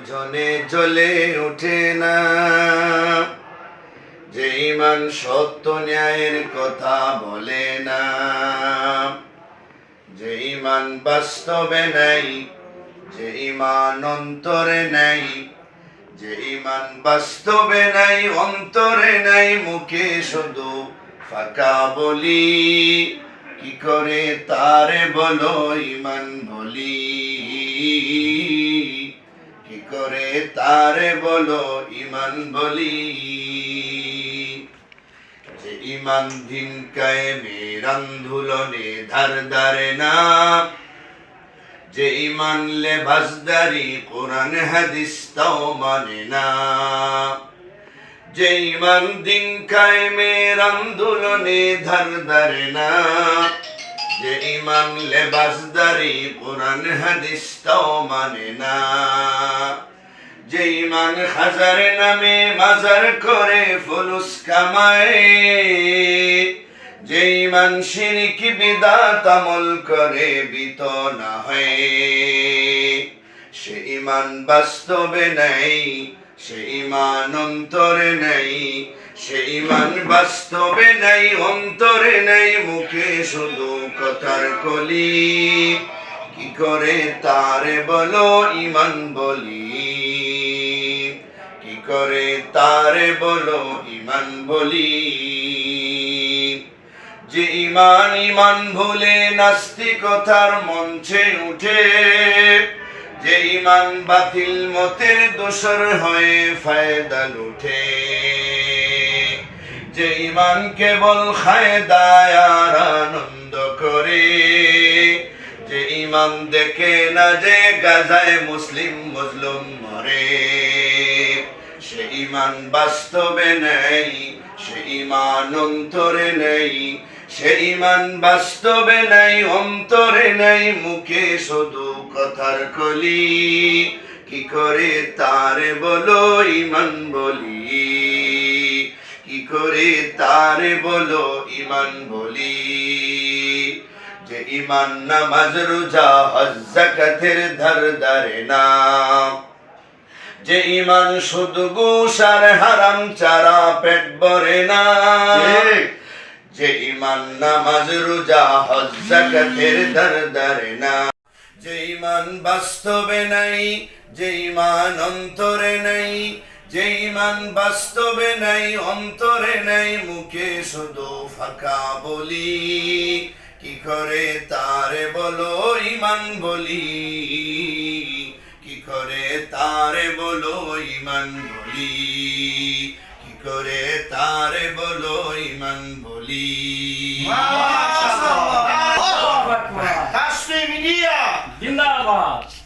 ওজনে জ্বলে ওঠে না। যে ইমান সত্য ন্যায়ের কথা বলে না। যে ইমান বাস্তবে নাই যে ইমান অন্তরে নাই যে ইমান বাস্তবে নাই, অন্তরে নাই, মুখে শুধু ফাঁকা বলি। কি করে তারে বলো ইমান বলি? করে তারে বলো ইমান বলি। যে ইমান দিন কায়েমের আন্দোলনে ধার ধারে না। যে ইমান লেবাসদারি কোরআন হাদিস তাও মানে না। যে ইমান দিন কায়েমের আন্দোলনে ধার ধারে না। যে ইমান লেবাসদারি কোরআন হাদিস তাও মানে না যে ইমান হাজার নামে মাজার করে ফুলুস কামায় যে ইমান শিরিক বিদাত আমল করে বিত না হয় ইমান বাস্তবে নাই, সে ইমান অন্তরে নাই, সে ইমান বাস্তবে নাই, অন্তরে নাই, মুখে শুধু কথার কলি। কি করে তারে বলো ইমান বলি? কি করে তারে বলো ইমান বলি? যে ইমান ইমান ভুলে নাস্তিকতার মঞ্চে উঠে যে ইমান বাতিল মতের দোসর হয়ে ফায়দা লুঠে যে ইমান কেবল খায়দায় আর আনন্দ করে। যে ইমান দেখে না যে গাজায় মুসলিম মজলুম মরে। সে ইমান বাস্তবে নেই, সে ইমান অন্তরে নেই সে ইমান বাস্তবে নাই, অন্তরে নাই, মুখে শুধু কথার কলি। কি করে তারে বলো ইমান বলি? কি করে তারে বলো ইমান বলি? যে ইমান নামাজ, রোজা, হজ জাকাতের ধার ধারে না। যে ইমান শুধু গুসার হারাম চারা পেট ভরে না। যে ইমান নামাজ, রোজা, হজ জাকাতের ধার ধারে না। যে ইমান বাস্তবে নাই, যে ইমান অন্তরে নাই, যে ইমান বাস্তবে নাই, অন্তরে নাই, মুখে শুধু ফাঁকা বলি। কি করে তারে বলো ইমান বলি? তারে বলো ইমান বলি? কি করে তারে বলো ইমান বলি? কাশ্মীর মিডিয়া। জিন্দাবাদ।